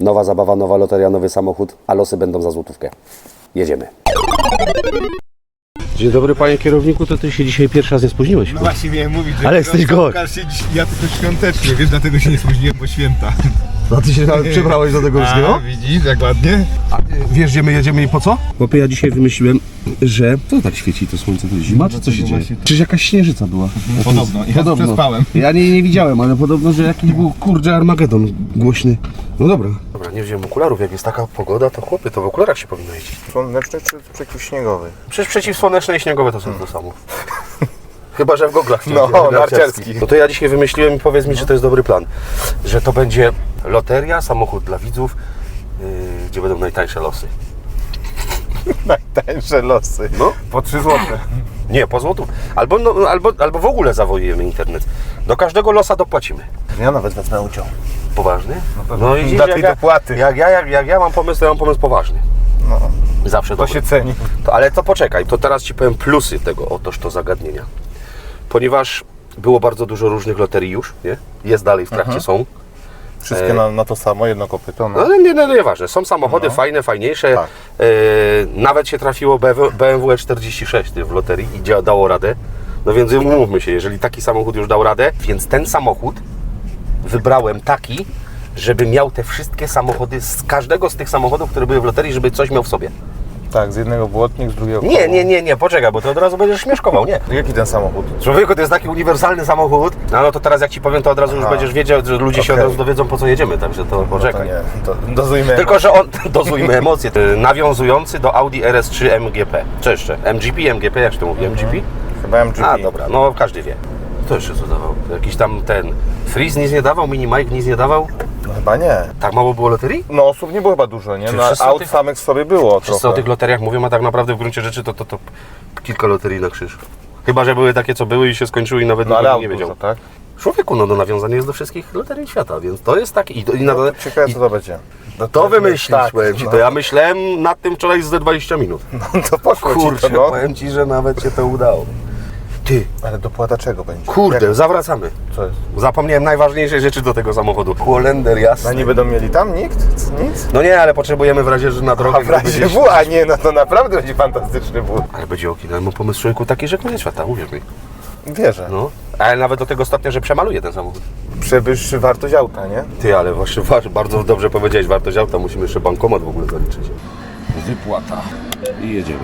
Nowa zabawa, nowa loteria, nowy samochód, a losy będą za złotówkę. Jedziemy. Dzień dobry panie kierowniku, to ty się dzisiaj pierwszy raz nie spóźniłeś. No właśnie miałem mówić, że Ale jesteś gość. ja tylko świątecznie, wiesz, dlatego się nie spóźniłem, bo święta. No ty się nawet przebrałeś do tego A, widzisz, jak ładnie? Wiesz, gdzie my jedziemy i po co? Bo ja dzisiaj wymyśliłem, że... Co tak świeci to słońce? To jest zima, czy co się dzieje? Czyż jakaś śnieżyca była? Podobno, ja przespałem. Ja nie, nie widziałem, ale podobno, że jakiś był kurczę Armagedon głośny. No dobra. Dobra, nie wziąłem okularów. Jak jest taka pogoda, to chłopie, to w okularach się powinno jeździć. Słoneczny czy przeciwśniegowy? Przecież przeciwsłoneczne i śniegowe to są to samo. Chyba, że w goglach. No, narciarskich. No to ja dzisiaj wymyśliłem i powiedz mi, czy to jest dobry plan. Że to będzie loteria, samochód dla widzów, yy, gdzie będą najtańsze losy. Najtańsze losy. No. Po 3 złote. Nie, po złotów. Albo, no, albo, albo w ogóle zawojujemy internet. Do każdego losa dopłacimy. Ja nawet wezmę udział. Poważny? pewno. i Dla tej dopłaty. Jak ja, jak, jak ja mam pomysł, to ja mam pomysł poważny. No, Zawsze to dobry. się ceni. To, ale to poczekaj, to teraz Ci powiem plusy tego, otoż to zagadnienia. Ponieważ było bardzo dużo różnych loterii już, nie? Jest dalej w trakcie, są. Wszystkie na, na to samo, jedno kopyto. No No. ale nie, nie, nieważne. Są samochody fajne, fajniejsze. Tak. E, nawet się trafiło BMW, BMW 46 ty, w loterii i dzia- dało radę. No więc umówmy się, jeżeli taki samochód już dał radę, więc ten samochód wybrałem taki, żeby miał te wszystkie samochody, z każdego z tych samochodów, które były w loterii, żeby coś miał w sobie. Tak, z jednego błotnik, z drugiego Nie, koło. nie, nie, nie, poczekaj, bo to od razu będziesz śmieszkował, nie. Jaki ten samochód? Człowieku, to jest taki uniwersalny samochód, no, no to teraz jak Ci powiem, to od razu już Aha. będziesz wiedział, że ludzie się od Okej. razu dowiedzą, po co jedziemy, także to To poczekaj. nie, to dozujmy. Tylko, że on, dozujmy emocje, y, nawiązujący do Audi RS3 MGP. Co jeszcze? MGP, MGP, jak się to mówi? MGP? Chyba MGP. A, dobra, no każdy wie. To jeszcze co dawał? Jakiś tam ten, Freeze nic nie dawał, Mini Mike nic nie dawał? No, chyba nie. Tak mało było loterii? No osób nie było chyba dużo, nie? Czy No, wszyscy o aut tych- samych w sobie było Wszyscy trochę. o tych loteriach mówią, a tak naprawdę w gruncie rzeczy to, to, to kilka loterii na krzyż. Chyba, że były takie, co były i się skończyły i nawet No nikt ale aut nich nie wiedział. dużo, tak? Człowieku, no, no nawiązanie jest do wszystkich loterii świata, więc to jest tak i, to- i, na, No, to ciekawe i co to będzie. No, to wymyślić, tak, powiem Ci, no. to ja myślałem nad tym wczoraj ze 20 minut. No to poszło Kurczę, ci to, no. powiem Ci, że nawet się to udało. Ty, Ale dopłata czego będzie? kurde, Jak, zawracamy. co jest? Zapomniałem najważniejszej rzeczy do tego samochodu. Holender jasny. No nie będą mieli tam nikt? Nic? No nie, ale potrzebujemy w razie, że na drogę... A w razie gdyby W, a nie, no to naprawdę będzie fantastyczny wóz. Ale będzie oki, no pomysł człowieku taki, że koniec świata, uwierz mi. Wierzę. No, ale nawet do tego stopnia, że przemaluje ten samochód. Przewyższy wartość auta, nie? Ty, ale właśnie bardzo dobrze powiedziałeś, wartość auta, musimy jeszcze bankomat w ogóle zaliczyć. Wypłata. I jedziemy.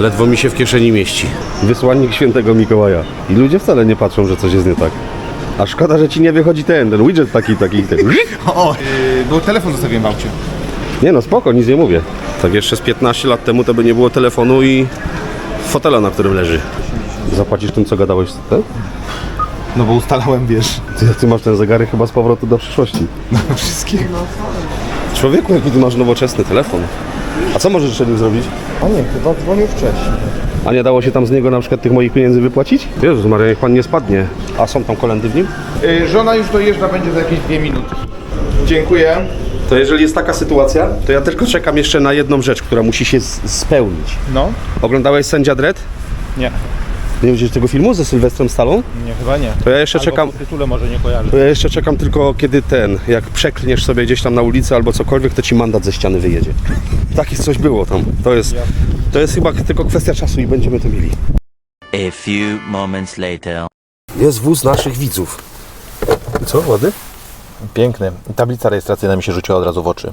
Ledwo mi się w kieszeni mieści. Wysłannik świętego Mikołaja. I ludzie wcale nie patrzą, że coś jest nie tak. A szkoda, że ci nie wychodzi ten, ten widget taki, taki, ten. O, yy, bo telefon zostawiłem w aucie. Nie no, spoko, nic nie mówię. Tak jeszcze z 15 lat temu to by nie było telefonu i fotela, na którym leży. Zapłacisz tym, co gadałeś? Ten? No bo ustalałem, wiesz, Ty, ty masz ten zegarek chyba z powrotu do przyszłości. wszystkiego. Człowieku, jaki ty masz nowoczesny telefon. A co możesz jeszcze nim zrobić? A nie, chyba dzwonił wcześniej. A nie dało się tam z niego na przykład tych moich pieniędzy wypłacić? Jezus Maria, niech pan nie spadnie. A są tam kolendy w nim? Yy, żona już dojeżdża, będzie za jakieś dwie minuty. Dziękuję. To jeżeli jest taka sytuacja, to ja tylko czekam jeszcze na jedną rzecz, która musi się z- spełnić. No? Oglądałeś Sędzia Dredd? Nie, Nie widzisz tego filmu ze Sylwestrem Stallone? nie, chyba nie. To ja jeszcze czekam... po tytule może nie kojarzę. To ja jeszcze czekam tylko kiedy ten, jak przeklniesz sobie gdzieś tam na ulicy albo cokolwiek, to ci mandat ze ściany wyjedzie. Takie coś było tam. To jest, to jest chyba tylko kwestia czasu i będziemy to mieli. A few moments later. Jest wóz naszych widzów. Co, ładny? Piękny. Tablica rejestracyjna mi się rzuciła od razu w oczy.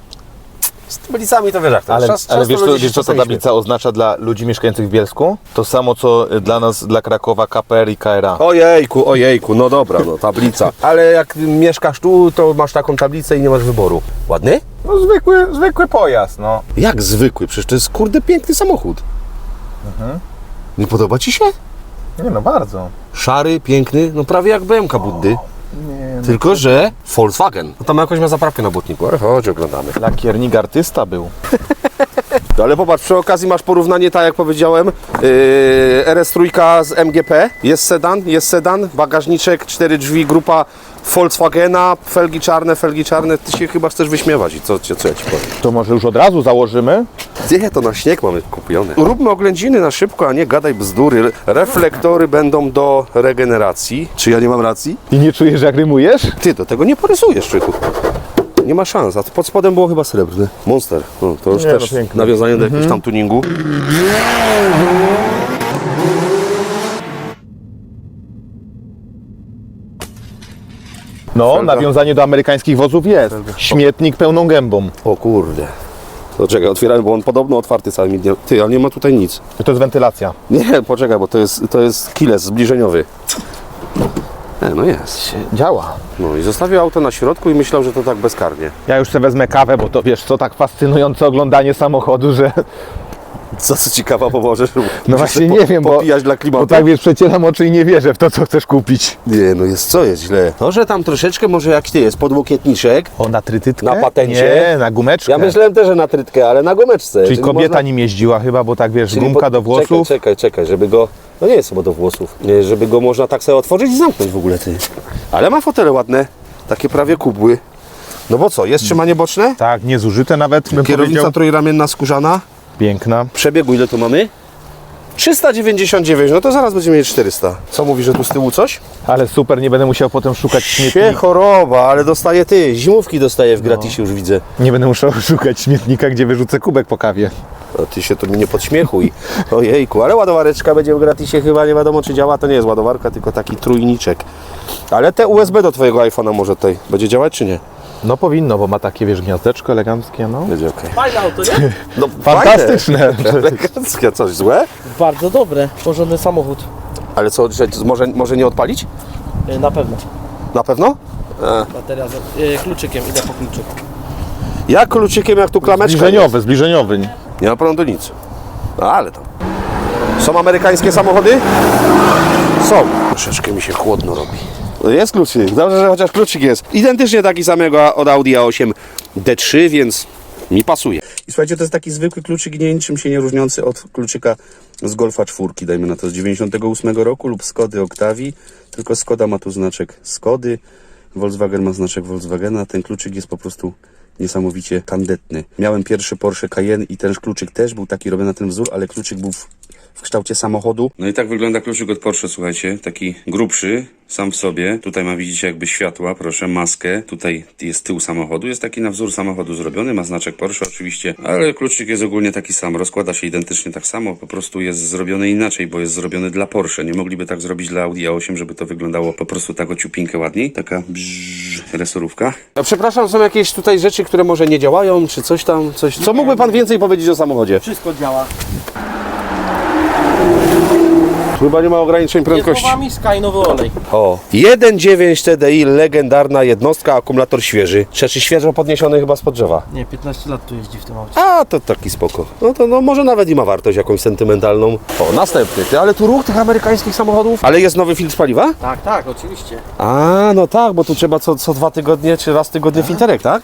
Z tablicami to wiesz jak to Ale, Czas- ale wiesz, co, wiesz co ta tablica oznacza dla ludzi mieszkających w Bielsku? To samo co dla nas, dla Krakowa, KPR i KRA. Ojejku, ojejku, no dobra, no tablica. Ale jak mieszkasz tu, to masz taką tablicę i nie masz wyboru. Ładny? No zwykły, zwykły pojazd, no. Jak zwykły, przecież to jest kurde piękny samochód. Nie podoba ci się? Nie no, bardzo. Szary, piękny, no prawie jak BMK Buddy. Nie, Tylko, że Volkswagen. No tam jakoś ma zaprawkę na błotniku, ale chodź, oglądamy. Lakiernik artysta był. No ale popatrz, przy okazji masz porównanie, tak jak powiedziałem, yy, RS3 z MGP, jest sedan, jest sedan, bagażniczek, cztery drzwi, grupa Volkswagena, felgi czarne, felgi czarne, ty się chyba chcesz wyśmiewać i co, co ja ci powiem? To może już od razu założymy, Nie, to na śnieg mamy kupione. Róbmy oględziny na szybko, a nie gadaj bzdury. Reflektory będą do regeneracji. Czy ja nie mam racji? I nie czujesz, jak rymujesz? Ty, do tego nie porysujesz, czyku. Nie ma szans, a to pod spodem było chyba srebrny. Monster. No, to już Nie, no, też piękne. nawiązanie do jakiegoś tam tuningu. No, Felga. nawiązanie do amerykańskich wozów jest. Śmietnik pełną gębą. O kurde. To czekaj, otwierałem, bo on podobno otwarty całymi dniami. Ty, ale nie ma tutaj nic. To jest wentylacja. Nie, poczekaj, bo to jest, to jest kiles zbliżeniowy. E, no jest. Działa. No i zostawił auto na środku i myślał, że to tak bezkarnie. Ja już sobie wezmę kawę, bo to wiesz, co tak fascynujące oglądanie samochodu, że Co co ciekawa pomożesz? no właśnie nie wiem, bo, Popijać dla klimatu. bo tak wiesz, przecieram oczy i nie wierzę w to, co chcesz kupić. Nie, no jest co jest źle. To, że tam troszeczkę może jak ty jest, podłokietniczek. O, na trytytkę? Na patencie? Nie, na gumeczkę. Ja myślałem też, że na trytkę, ale na gumeczce. Czyli kobieta nim jeździła chyba, bo tak wiesz, Czyli gumka po- do włosów. Czekaj, czekaj, czekaj, żeby go... No nie jest chyba do włosów. Nie, żeby go można tak sobie otworzyć i zamknąć w ogóle, ty. Ale ma fotele ładne. Takie prawie kubły. No bo co, jest trzymanie boczne? Tak, niezużyte nawet, Kierownica powiedział. trójramienna skórzana. Piękna. Przebiegu ile tu mamy? 399, no to zaraz będziemy mieli 400. Co mówi, że tu z tyłu coś? Ale super, nie będę musiał potem szukać śmietnika. choroba, ale dostaje ty. Zimówki dostaje w gratisie już widzę. Nie będę musiał szukać śmietnika, gdzie wyrzucę kubek po kawie. No ty się tu nie podśmiechuj. Ojejku, ale ładowareczka będzie w gratisie chyba, nie wiadomo czy działa. To nie jest ładowarka, tylko taki trójniczek. Ale te USB do twojego iPhone'a może tutaj będzie działać czy nie? No powinno, bo ma takie, wiesz, gniazdeczko eleganckie, no. Będzie okej. Fajne auto, nie? No, Fantastyczne. fajne. Eleganckie, coś złe? Bardzo dobre, porządny samochód. Ale co, że może, może nie odpalić? Y, Na pewno. Na pewno? Bateria za, y, kluczykiem, idę po kluczyk. Jak kluczykiem, jak tu klameczka jest. Zbliżeniowy, zbliżeniowy. Nie ma prądu nic. No, ale to. Są amerykańskie samochody? Są. Troszeczkę mi się chłodno robi. Jest kluczyk. Dobrze, że chociaż kluczyk jest. Identycznie taki samego od Audi A8 D3, więc mi pasuje. I słuchajcie, to jest taki zwykły kluczyk, niczym się nie różniący od kluczyka z Golfa 4, dajmy na to z 98 roku lub Skody Octavii, tylko Skoda ma tu znaczek Skody, Volkswagen ma znaczek Volkswagena, ten kluczyk jest po prostu niesamowicie tandetny. Miałem pierwszy Porsche Cayenne i ten kluczyk też był taki robiony na ten wzór, ale kluczyk był w, w kształcie samochodu. No i tak wygląda kluczyk od Porsche, słuchajcie, taki grubszy, sam w sobie. Tutaj ma, widzicie, jakby światła, proszę, maskę. Tutaj jest tył samochodu, jest taki na wzór samochodu zrobiony, ma znaczek Porsche oczywiście, ale kluczyk jest ogólnie taki sam, rozkłada się identycznie tak samo, po prostu jest zrobiony inaczej, bo jest zrobiony dla Porsche. Nie mogliby tak zrobić dla Audi A8, żeby to wyglądało po prostu tak o ciupinkę ładniej. Taka brzz, resorówka. A przepraszam, są jakieś tutaj rzeczy, które może nie działają, czy coś tam, coś. Co mógłby Pan więcej powiedzieć o samochodzie? Wszystko działa. Chyba nie ma ograniczeń Jest prędkości. słowami Sky nowy olej. O, 1.9 TDI, legendarna jednostka, akumulator świeży. Rzeczy świeżo podniesiony chyba spod drzewa. Nie, 15 lat tu jeździ w tym aucie. A, to taki spoko. No to no, może nawet i ma wartość jakąś sentymentalną. O, następny. Ty, ale tu ruch tych amerykańskich samochodów. Ale jest nowy filtr paliwa? Tak, tak, oczywiście. A, no tak, bo tu trzeba co, co dwa tygodnie, czy raz w tygodnie filterek, tak?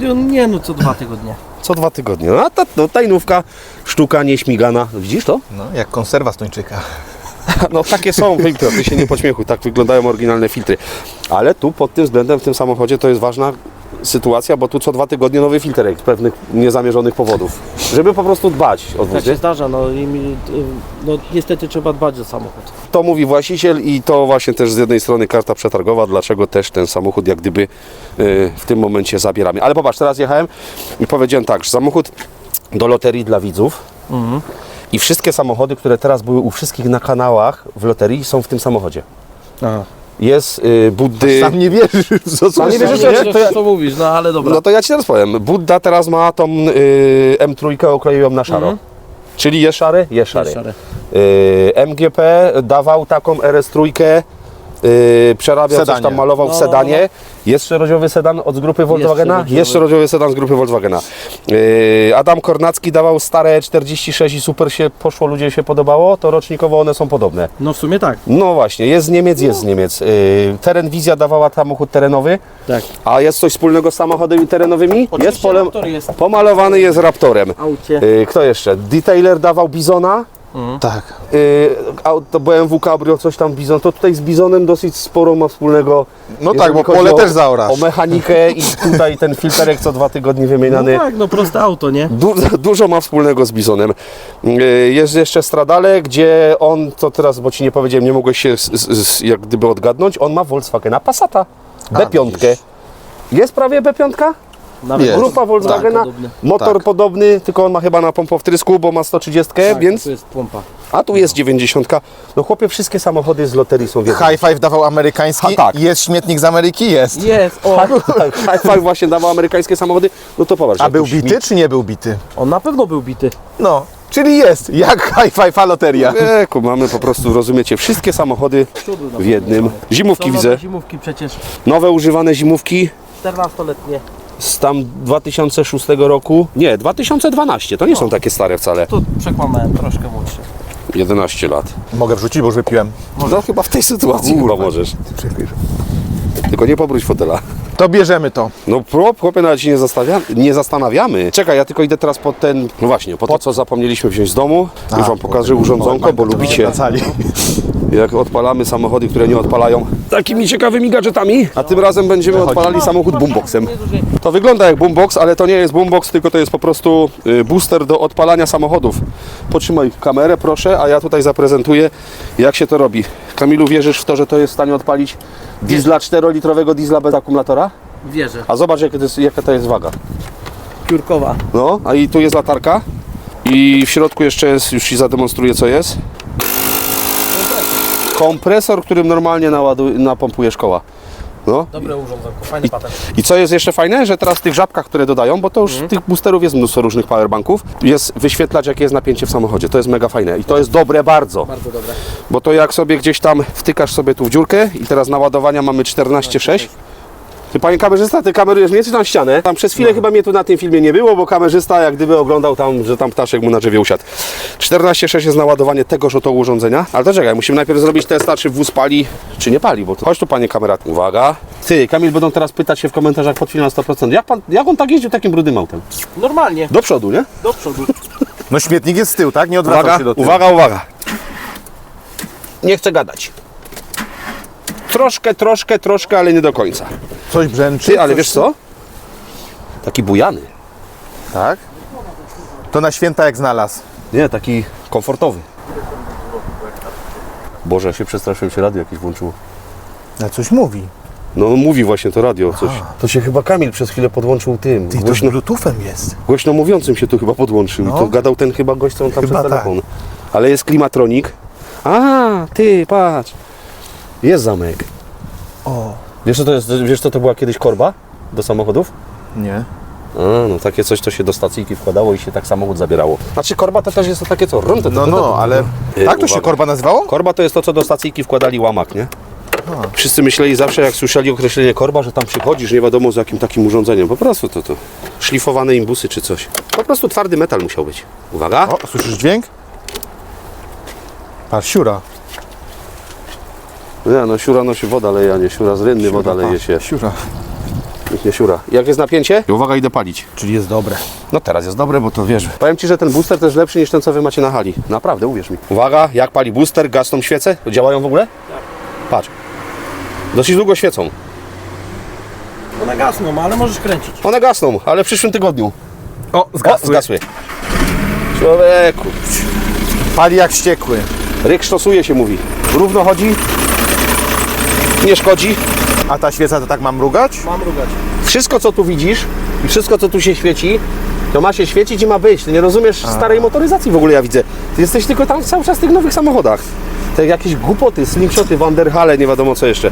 No, Nie no, co dwa tygodnie. Co dwa tygodnie. No, a ta no, tajnówka, sztuka nieśmigana. Widzisz to? No, jak konserwa z tuńczyka. No takie są filtry, ty się nie pośmiechuj, tak wyglądają oryginalne filtry. Ale tu pod tym względem w tym samochodzie to jest ważna sytuacja, bo tu co dwa tygodnie nowy filterek z pewnych niezamierzonych powodów. Żeby po prostu dbać o Tak wóz, się zdarza, no i no niestety trzeba dbać o samochód. To mówi właściciel i to właśnie też z jednej strony karta przetargowa, dlaczego też ten samochód jak gdyby y, w tym momencie zabieramy. Ale popatrz, teraz jechałem i powiedziałem tak, że samochód do loterii dla widzów i wszystkie samochody, które teraz były u wszystkich na kanałach w loterii są w tym samochodzie. A. Jest y, Buddy... Sam nie wierzysz co Sam nie wierzysz, Nie, to, ja- co mówisz, no ale dobra. No to ja Ci teraz powiem. Budda teraz ma tą y, M3 okleiłem na szaro. Czyli jest szary? Jest szary. Jest szary. Y, MGP dawał taką RS3, y, przerabiał coś Sedanie. tam, malował w No, no, sedanie. Jest szerodziowy sedan od grupy Volkswagena? Jest szerodziowy sedan z grupy Volkswagena. Y, Adam Kornacki dawał stare 46 i super się poszło, ludzie się podobało, to rocznikowo one są podobne. No w sumie tak. No właśnie, jest z Niemiec, jest z Niemiec. Y, Teren Wizja dawała samochód terenowy, Tak. a jest coś wspólnego z samochodami terenowymi? Oczywiście jest polem, jest. pomalowany jest Raptorem. Aucie. Y, Kto jeszcze? Detailer dawał Bizona, Tak. Yy, auto BMW Cabrio, coś tam Bizon, to tutaj z Bizonem dosyć sporo ma wspólnego. No tak, bo chodzi pole o, też zaorasz. O mechanikę i tutaj ten filterek co dwa tygodnie No wymieniany. tak, no proste auto, nie? Du dużo ma wspólnego z Bizonem. Yy, Jest jeszcze Stradale, gdzie on, to teraz, bo ci nie powiedziałem, nie mogłeś się z, z, z, jak gdyby odgadnąć, on ma Volkswagena Passata. B5. widzisz. Jest prawie B5? Nawet Jest. Grupa Volkswagena, Tak, podobny. motor Tak. podobny, tylko on ma chyba na pompowtrysku, bo ma 130, Tak, więc... Tu jest pompa. A tu jest 90. No chłopie, wszystkie samochody z loterii są w jednym. High Five dawał amerykański. Ha, tak. Jest śmietnik z Ameryki? Jest. Jest, o! Tak, High Five właśnie dawał amerykańskie samochody, no to popatrz. A jak był tu bity czy nie był bity? On na pewno był bity. No, czyli jest. Jak High Five, a loteria. Wieku, mamy po prostu, rozumiecie, wszystkie samochody w jednym. Zimówki widzę, Zimówki przecież nowe używane zimówki 14-letnie. Z tam 2006 roku. Nie, 2012, to nie są takie stare wcale. Tu przekłamałem, troszkę młodsze. 11 lat. Mogę wrzucić, bo już wypiłem. No chyba w tej sytuacji chyba możesz. Tylko nie pobróć fotela. To bierzemy to. No prób, chłopie, nawet się nie, nie zastanawiamy. Czekaj, ja tylko idę teraz pod ten, no właśnie, po to, co zapomnieliśmy wziąć z domu. Już Wam pokażę urządzonko, bo lubicie, jak odpalamy samochody, które nie odpalają takimi ciekawymi gadżetami. A tym razem będziemy odpalali samochód boomboxem. To wygląda jak boombox, ale to nie jest boombox, tylko to jest po prostu y, booster do odpalania samochodów. Potrzymaj kamerę, proszę, a ja tutaj zaprezentuję, jak się to robi. Kamilu, wierzysz w to, że to jest w stanie odpalić diesla 4-litrowego diesla bez akumulatora? Wierzę. A zobacz, jaka to jest, jaka to jest waga. Piórkowa. No, a i tu jest latarka. I w środku jeszcze jest, już Ci zademonstruję co jest. Kompresor, którym normalnie naładuje, napompuje szkoła. No. Dobre urządzonko, fajny patent. I co jest jeszcze fajne, że teraz w tych żabkach, które dodają, bo to już tych boosterów jest mnóstwo różnych powerbanków, jest wyświetlacz, jakie jest napięcie w samochodzie. To jest mega fajne i to jest dobre bardzo. Bardzo dobre. Bo to jak sobie gdzieś tam wtykasz sobie tu w dziurkę i teraz naładowania mamy 14,6. Ty panie kamerzysta, ty kamerujesz mnie czy tam ścianę? Tam przez chwilę chyba mnie tu na tym filmie nie było, bo kamerzysta jak gdyby oglądał tam, że tam ptaszek mu na drzewie usiadł. 14,6 jest naładowanie tegoż oto urządzenia. Ale to czekaj, musimy najpierw zrobić testa, czy wóz pali, czy nie pali, bo to... Chodź tu panie kamerat. Uwaga. Ty, Kamil, będą teraz pytać się w komentarzach pod filmem na 100%. Jak, pan, jak on tak jeździł takim brudnym autem? Normalnie, Do przodu, nie? do przodu. No śmietnik jest z tyłu, tak? Nie odwracał Uwaga, się do tyłu. uwaga, uwaga. Nie chcę gadać. Troszkę, troszkę, troszkę, ale nie do końca. Coś brzęczy. Ty, ale coś... wiesz co? Taki bujany. Tak. To na święta jak znalazł. Nie, taki komfortowy. Boże, ja się przestraszyłem, się radio jakieś włączyło. Na coś mówi. No mówi właśnie to radio coś. To się chyba Kamil przez chwilę podłączył tym. Ty, to Głośno, bluetoothem jest. głośno mówiącym się tu chyba podłączył. No. To gadał ten chyba gość, co on tam Chyba przez tak. telefon. Ale jest klimatronik. A, ty, patrz. Jest zamek. O. Wiesz co to jest, wiesz co to była kiedyś korba do samochodów? Nie. A, no takie coś, to się do stacyjki wkładało i się tak samochód zabierało. Znaczy korba to też jest to takie co? Rum, to, No, no, ale... Tak to się korba nazywało? Korba to jest to, co do stacyjki wkładali łamak, nie? Wszyscy myśleli zawsze, jak słyszeli określenie korba, że tam przychodzisz, nie wiadomo z jakim takim urządzeniem. Po prostu to, to szlifowane imbusy czy coś. Po prostu twardy metal musiał być. Uwaga. O, słyszysz dźwięk? Patrz, siura. Nie, no siura nosi woda leje, a nie siura z rynny, woda leje się. Siura. Nikt nie siura. Jak jest napięcie? Uwaga, idę palić. Czyli jest dobre. No teraz jest dobre, bo to wiesz. Powiem Ci, że ten booster to jest lepszy niż ten, co Wy macie na hali. Naprawdę, uwierz mi. Uwaga, jak pali booster, gasną świece? Działają w ogóle? Tak. Patrz. Dosyć długo świecą. One gasną, ale możesz kręcić. One gasną, ale w przyszłym tygodniu. O, O, zgasły. Człowieku. Pali jak wściekły. Ryk sztosuje się mówi. Równo chodzi. Nie szkodzi. A ta świeca to tak mam mrugać? Mam rugać. Wszystko, co tu widzisz i wszystko, co tu się świeci, to ma się świecić i ma być. Ty nie rozumiesz starej motoryzacji w ogóle, ja widzę. Ty jesteś tylko tam cały czas w tych nowych samochodach. Te jakieś głupoty, slingshoty, Wanderhale, nie wiadomo co jeszcze.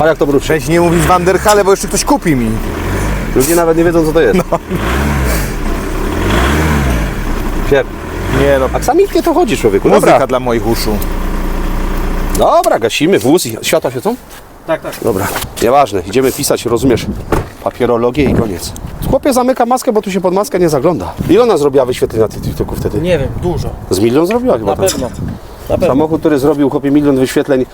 A jak to wróci? Cześć, nie mówić Wanderhale, bo jeszcze ktoś kupi mi. Ludzie nawet nie wiedzą, co to jest. No. Nie no, A samitnie to chodzi, człowieku. muzyka Dobra, dla moich uszu. Dobra, gasimy wóz i światła świecą? Tak, tak. Dobra, nieważne, idziemy pisać, rozumiesz, papierologię i koniec. Chłopie zamyka maskę, bo tu się pod maskę nie zagląda. Ile ona zrobiła wyświetleń na tych TikToku wtedy? Nie wiem, dużo. Z milion zrobiła chyba Na tam. pewno. Na pewno. Samochód, który zrobił chłopie milion wyświetleń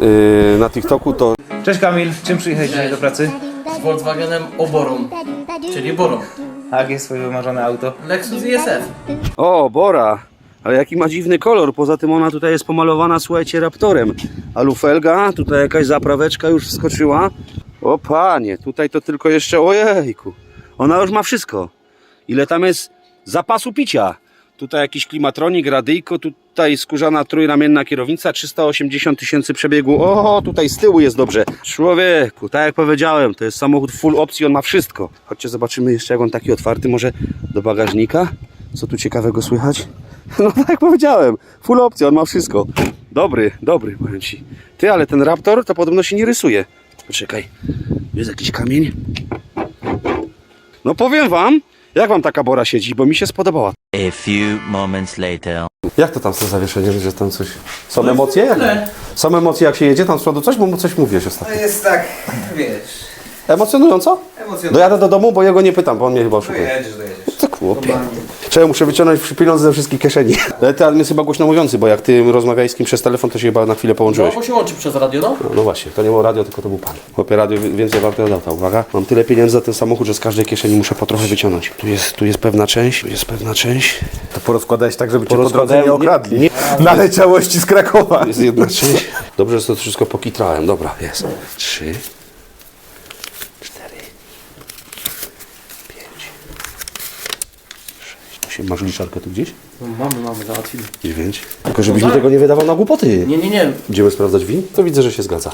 yy, na TikToku, to Cześć Kamil, czym przyjechałeś dzisiaj do pracy? Z Volkswagenem Oborą, czyli Borą. A jakie jest twoje wymarzone auto? Lexus ISF. O, Bora. Ale jaki ma dziwny kolor, poza tym ona tutaj jest pomalowana, słuchajcie, raptorem. A tutaj jakaś zapraweczka już wskoczyła. O panie, tutaj to tylko jeszcze, ojejku. Ona już ma wszystko. Ile tam jest zapasu picia. Tutaj jakiś klimatronik, radyjko, tutaj skórzana trójramienna kierownica, 380 tysięcy przebiegu. O, tutaj z tyłu jest dobrze. Człowieku, tak jak powiedziałem, to jest samochód full opcji, on ma wszystko. Chodźcie, zobaczymy jeszcze jak on taki otwarty, może do bagażnika. Co tu ciekawego słychać? No tak jak powiedziałem, full opcja, on ma wszystko. Dobry, dobry, powiem Ci. Ty, ale ten Raptor to podobno się nie rysuje. Poczekaj, jest jakiś kamień? No powiem Wam, jak Wam taka bora siedzi, bo mi się spodobała. A few moments later. Jak to tam z tym zawieszeniem, że tam coś... Są emocje? Jak? Są emocje jak się jedzie tam z przodu coś, bo mu coś mówiłeś ostatnio. Jest tak, wiesz, Emocjonująco? emocjonalnie. Dojadę do domu, bo jego nie pytam, bo on mnie chyba oszukuje. Dojedziesz, dojedziesz. Chłopie. Czemu muszę wyciągnąć pieniądze ze wszystkich kieszeni? Ale ty, ale jest chyba głośno mówiący, bo jak ty rozmawiałeś z kim przez telefon, to się chyba na chwilę No, połączyłeś. bo się łączy przez radio, no. No, no właśnie, to nie było radio, tylko to był pan. Chłopie, radio wi- więcej warte od auta. Uwaga, mam tyle pieniędzy za ten samochód, że z każdej kieszeni muszę po trochę wyciągnąć. Tu jest, tu jest pewna część, tu jest pewna część. To porozkładałeś tak, żeby cię po drodze nie nie- okradli. nie- Na leciałości z Krakowa. Jest jedna część. Dobrze, że to wszystko pokitrałem. Dobra, jest. Trzy, Masz liczarkę tu gdzieś? No, mamy, mamy, załatwimy. 9. Tylko żebyś mi no tak. tego nie wydawał na głupoty. Nie, nie, nie. Będziemy sprawdzać win? To widzę, że się zgadza.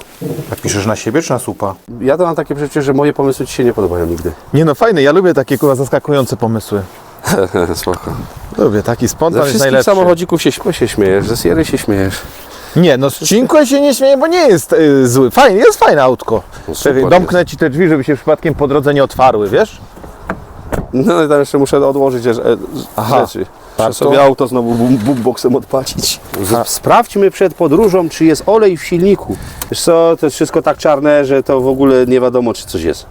A piszesz na siebie czy na słupa? Ja to mam takie przecież, że moje pomysły ci się nie podobają nigdy. Nie no, fajne, ja lubię takie kurwa zaskakujące pomysły. Spoko. Lubię, taki spontan Ze jest wszystkich samochodzików się, się śmiejesz, ze Siery się śmiejesz. Nie, no z się nie śmieję, bo nie jest y, zły. Fajnie, jest fajne autko. No Czekaj, domknę ci te drzwi, żeby się przypadkiem po drodze nie otwarły, wiesz? No i tam jeszcze muszę odłożyć e, Aha. rzeczy. Tak, Muszę sobie to- auto znowu boom- boomboxem odpłacić. Z- Sprawdźmy przed podróżą, czy jest olej w silniku. Wiesz co, to jest wszystko tak czarne, że to w ogóle nie wiadomo, czy coś jest.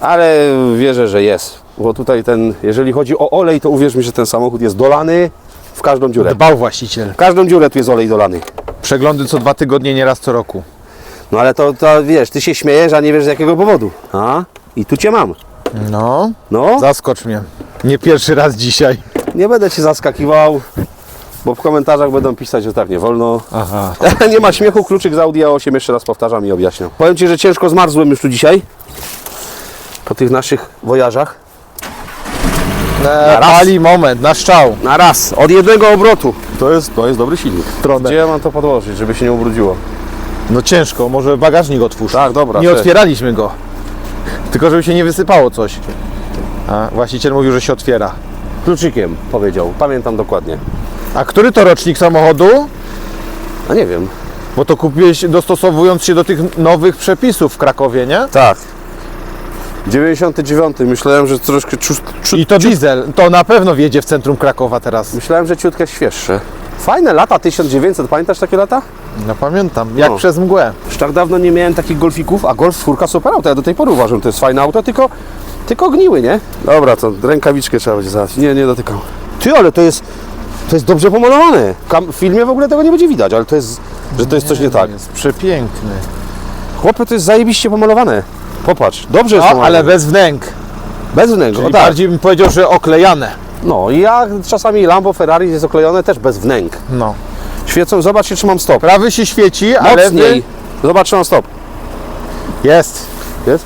Ale wierzę, że jest. Bo tutaj ten, jeżeli chodzi o olej, to uwierz mi, że ten samochód jest dolany w każdą dziurę. Dbał właściciel. W każdą dziurę tu jest olej dolany. Przeglądy co dwa tygodnie, nie raz co roku. No ale to, to wiesz, ty się śmiejesz, a nie wiesz z jakiego powodu. A? I tu cię mam. No, No, zaskocz mnie. Nie pierwszy raz dzisiaj. nie będę cię zaskakiwał, bo w komentarzach będą pisać, że tak nie wolno. Aha. nie ma śmiechu, kluczyk z Audi A8 jeszcze raz powtarzam i objaśniam. Powiem Ci, że ciężko zmarzłem już tu dzisiaj. Po tych naszych wojażach. E, pali moment, na szczał. Na raz, od jednego obrotu. To jest, to jest dobry silnik. Stronę. Gdzie ja mam to podłożyć, żeby się nie ubrudziło? No ciężko, może bagażnik otwórz. Tak, dobra. Nie cześć. otwieraliśmy go. Tylko żeby się nie wysypało coś. A właściciel mówił, że się otwiera. Kluczykiem powiedział, pamiętam dokładnie. A który to rocznik samochodu? A nie wiem. Bo to kupiłeś dostosowując się do tych nowych przepisów w Krakowie, nie? Tak. 99. Myślałem, że troszkę czu, czu, I to diesel. To na pewno wjedzie w centrum Krakowa teraz. Myślałem, że ciutkę świeższe. Fajne lata 1900, pamiętasz takie lata? No pamiętam, jak No. przez mgłę. Już tak dawno nie miałem takich golfików, a Golf 4 super auto, ja do tej pory uważam, to jest fajne auto, tylko, tylko gniły, nie? Dobra, to rękawiczkę trzeba będzie załatwić. Nie, nie dotykam. Ty, ale to jest, to jest dobrze pomalowane. Kam- W filmie w ogóle tego nie będzie widać, ale to jest, że to jest coś nie tak. Jest przepiękny. Chłopie, to jest zajebiście pomalowane. Popatrz, dobrze jest No, pomalowane. ale bez wnęk. bez wnęku, Czyli o tak. bardziej bym powiedział, że oklejane. No i ja czasami Lambo, Ferrari jest oklejone też bez wnęk. No. Świecą, zobacz, czy mam stop. Prawy się świeci, ale Mocniej. Zobacz, czy mam stop. Jest. Jest?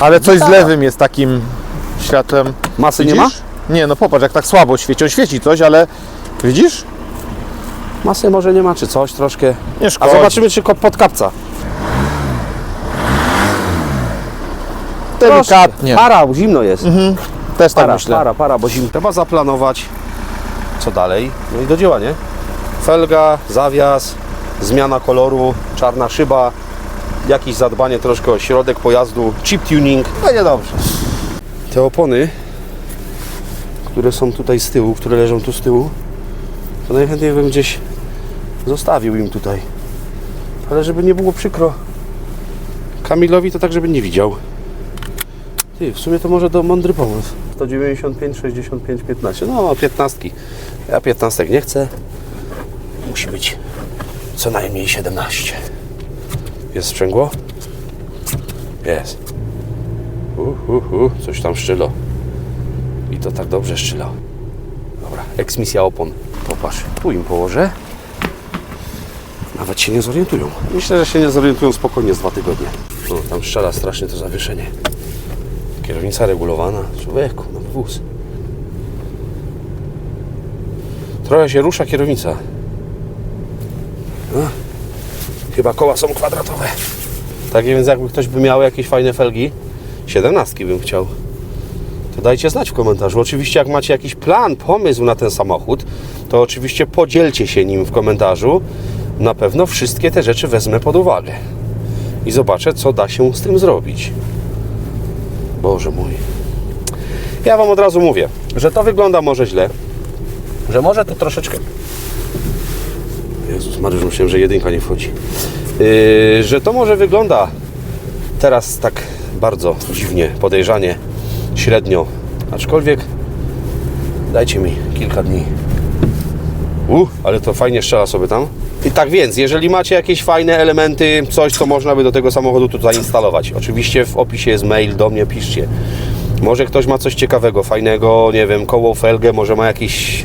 Ale coś z lewym jest takim światłem. Masy nie ma? Nie, no popatrz, jak tak słabo świeci. On świeci coś, ale widzisz? Masy może nie ma, czy coś troszkę. Nie A szkodzi. zobaczymy, czy ko- podkapca. Delikatnie. Para, bo zimno jest. Też tak Para, myślę. para, para, bo zimno. Trzeba zaplanować, co dalej. No i do dzieła, nie? Felga, zawias, zmiana koloru, czarna szyba, jakieś zadbanie troszkę o środek pojazdu, chip tuning. Będzie dobrze. Te opony, które są tutaj z tyłu, które leżą tu z tyłu, to najchętniej bym gdzieś zostawił im tutaj. Ale żeby nie było przykro Kamilowi, to tak, żeby nie widział. Ty, w sumie to może to mądry pomysł. 195, 65, 15. No, 15. Ja 15 nie chcę. Musi być co najmniej 17. Jest sprzęgło? Jest. Uh, uh, uh, coś tam szczylo. I to tak dobrze szczylo. Dobra, eksmisja opon. Popatrz, tu im położę. Nawet się nie zorientują. Myślę, że się nie zorientują spokojnie z dwa tygodnie. No, tam strzela strasznie to zawieszenie. Kierownica regulowana. Człowieku, no wóz. Trochę się rusza kierownica. No, chyba koła są kwadratowe. Tak więc jakby ktoś by miał jakieś fajne felgi, 17 bym chciał, to dajcie znać w komentarzu. Oczywiście jak macie jakiś plan, pomysł na ten samochód, to oczywiście podzielcie się nim w komentarzu. Na pewno wszystkie te rzeczy wezmę pod uwagę i zobaczę, co da się z tym zrobić. Boże mój. Ja Wam od razu mówię, że to wygląda może źle, że może to troszeczkę... Jezus Mariusz, myślałem, że jedynka nie wchodzi. Yy, że to może wygląda teraz tak bardzo dziwnie, podejrzanie, średnio. Aczkolwiek dajcie mi kilka dni. U, ale to fajnie strzela sobie tam. I tak więc, jeżeli macie jakieś fajne elementy, coś, co można by do tego samochodu tu zainstalować, oczywiście w opisie jest mail, do mnie piszcie. Może ktoś ma coś ciekawego, fajnego, nie wiem, koło felgę, może ma jakiś,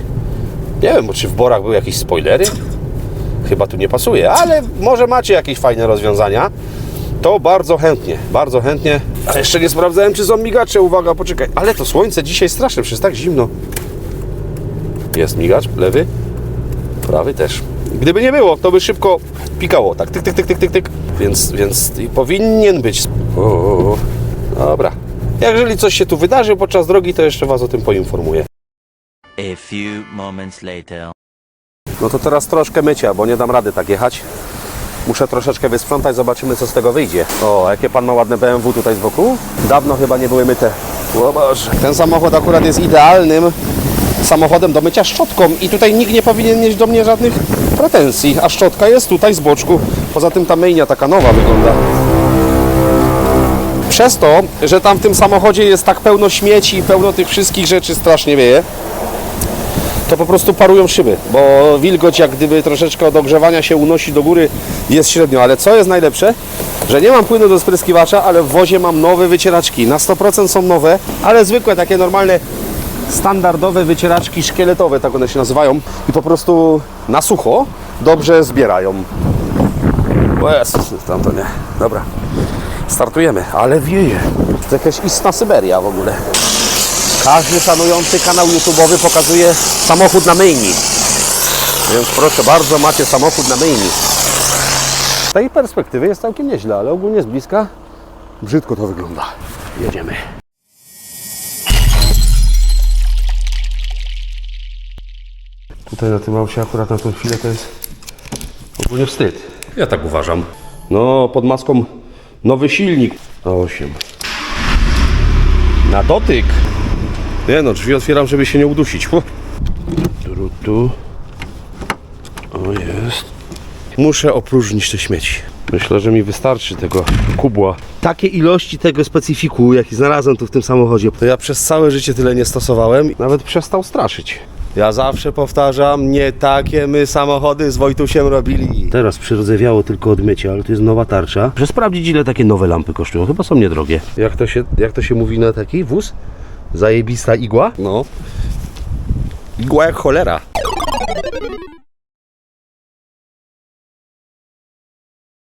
nie wiem, czy w borach były jakieś spoilery? Chyba tu nie pasuje, ale może macie jakieś fajne rozwiązania, to bardzo chętnie, bardzo chętnie. Ale jeszcze nie sprawdzałem, czy są migacze, uwaga, poczekaj. Ale to słońce dzisiaj straszne, przecież tak zimno. Jest migacz, lewy, prawy też. Gdyby nie było, to by szybko pikało, tak, tyk, tyk, tyk, tyk, tyk, tyk. Więc, więc powinien być. O. Dobra. Jeżeli coś się tu wydarzy podczas drogi, to jeszcze Was o tym poinformuję. A few moments later. No to teraz troszkę mycia, bo nie dam rady tak jechać. Muszę troszeczkę wysprzątać, zobaczymy co z tego wyjdzie. O, jakie pan ma ładne BMW tutaj z boku? Dawno chyba nie były myte. O Boże. Ten samochód akurat jest idealnym samochodem do mycia szczotką i tutaj nikt nie powinien mieć do mnie żadnych pretensji, a szczotka jest tutaj z boczku. Poza tym ta myjnia taka nowa wygląda. Przez to, że tam w tym samochodzie jest tak pełno śmieci, pełno tych wszystkich rzeczy strasznie wieje, to po prostu parują szyby, bo wilgoć jak gdyby troszeczkę od ogrzewania się unosi do góry, jest średnio. Ale co jest najlepsze? Że nie mam płynu do spryskiwacza, ale w wozie mam nowe wycieraczki. Na 100% są nowe, ale zwykłe, takie normalne, standardowe wycieraczki szkieletowe, tak one się nazywają. I po prostu na sucho dobrze zbierają. O Jezus, tam to nie. Dobra, startujemy, ale wieje. To jakaś istna Syberia w ogóle. Każdy szanujący kanał YouTube'owy pokazuje samochód na myjni. Więc proszę bardzo, macie samochód na myjni. Z tej perspektywy jest całkiem nieźle, ale ogólnie z bliska brzydko to wygląda. Jedziemy. Tutaj na tym aucie akurat na tą chwilę to jest ogólnie wstyd. Ja tak uważam. No, pod maską nowy silnik. 8. Na dotyk. Nie no, drzwi otwieram, żeby się nie udusić. Hu. Tu, tu. O, jest. Muszę opróżnić te śmieci. Myślę, że mi wystarczy tego kubła. Takie ilości tego specyfiku, jaki znalazłem tu w tym samochodzie, to ja przez całe życie tyle nie stosowałem. Nawet przestał straszyć. Ja zawsze powtarzam, nie takie my samochody z Wojtusiem robili. Teraz przyrodzewiało tylko od mycia, ale to jest nowa tarcza. Muszę sprawdzić, ile takie nowe lampy kosztują. Chyba są niedrogie. Jak to się, jak to się mówi na taki wóz? Zajebista igła? No. Igła jak cholera.